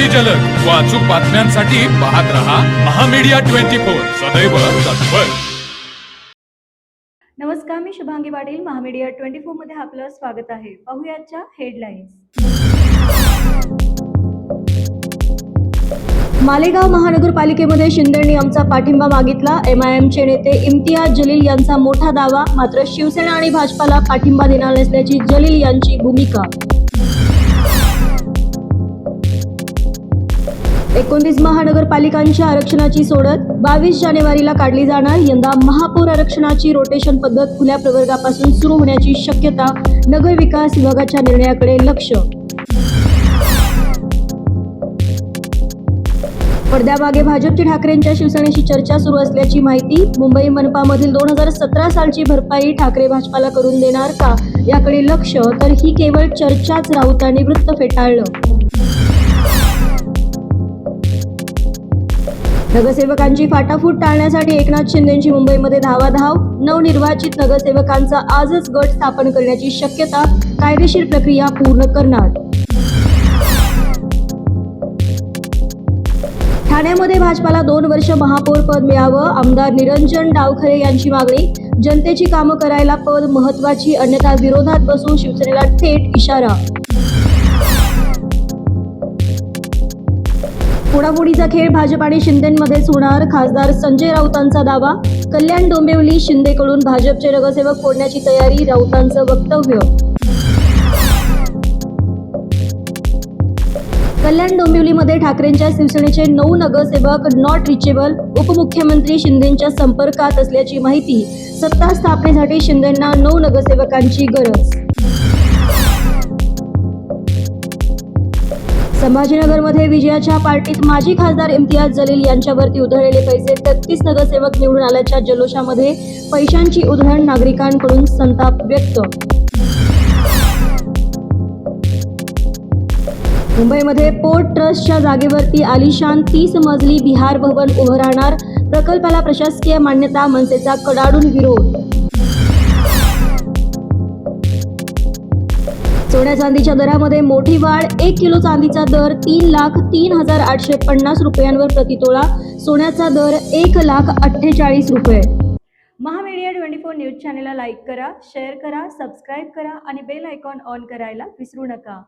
अति जलद. व अचूक बातम्यांसाठी पाहत रहा महामीडिया ट्वेंटी फोर. सदैव तत्पर. नमस्कार मी शुभांगी पाटील. महामीडिया ट्वेंटी फोरमध्ये आपलं स्वागत आहे. पाहुयाच्या हेडलाईन्स. मालेगाव महानगरपालिकेमध्ये शिंदेंनी आमचा पाठिंबा मागितला. एमआयएमचे नेते इम्तियाज जलील यांचा मोठा दावा. मात्र शिवसेना आणि भाजपाला पाठिंबा देणार नसल्याची जलील यांची भूमिका. एकोणतीस महानगरपालिकांच्या आरक्षणाची सोडत बावीस जानेवारीला काढली जाणार. यंदा महापौर आरक्षणाची रोटेशन पद्धत खुल्या प्रवर्गापासून सुरू होण्याची शक्यता नगरविकास विभागाच्या निर्णयाकडे लक्ष. पडद्यामागे भाजपची ठाकरेंच्या शिवसेनेशी चर्चा सुरू असल्याची माहिती मुंबई मनपामधील दोन हजार सतरा सालची भरपाई ठाकरे भाजपाला करून देणार का? याकडे लक्ष तर ही केवळ चर्चाच राऊतांनी वृत्त फेटाळलं. नगरसेवकांची फाटाफूट टाळण्यासाठी एकनाथ शिंदेची मुंबईमध्ये धावाधाव. नवनिर्वाचित नगरसेवकांचा आजच गट स्थापन करण्याची शक्यता कायदेशीर प्रक्रिया पूर्ण करणार. ठाण्यामध्ये भाजपाला दोन वर्ष महापौर पद मिळावं आमदार निरंजन डावखरे यांची मागणी. जनतेची कामं करायला पद महत्वाची अन्यथा विरोधात बसून शिवसेनेला थेट इशारा. पुढापुढीचा खेळ भाजप आणि शिंदेमध्येच होणार. खासदार संजय राऊतांचा दावा कल्याण डोंबिवली शिंदेकडून भाजपचे नगरसेवक फोडण्याची तयारी राऊतांचं वक्तव्य. कल्याण डोंबिवलीमध्ये ठाकरेंच्या शिवसेनेचे नऊ नगरसेवक नॉट रिचेबल उपमुख्यमंत्री शिंदेच्या संपर्कात असल्याची माहिती सत्ता स्थापनेसाठी शिंदेंना नऊ नगरसेवकांची गरज. संभाजीनगरमध्ये विजयाच्या पार्टीत माजी खासदार इम्तियाज जलील यांच्यावरती उधळलेले पैसे तेहतीस नगरसेवक निवडून आल्याच्या जल्लोषामध्ये पैशांची उधळण नागरिकांकडून संताप व्यक्त. मुंबईमध्ये पोर्ट ट्रस्टच्या जागेवरती आलिशान तीस मजली बिहार भवन उभं राहणार प्रकल्पाला प्रशासकीय मान्यता मनसेचा कडाडून विरोध. सोन्या चांदीच्या दरामध्ये मोठी वाढ एक किलो चांदीचा दर तीन लाख तीन हजार आठशे पन्नास रुपयांवर प्रतितोळा. सोन्याचा दर एक लाख अठ्ठेचाळीस रुपये. महामीडिया ट्वेंटी फोर न्यूज चॅनलला लाईक करा शेअर करा सबस्क्राईब करा आणि बेल आयकॉन ऑन करायला विसरू नका.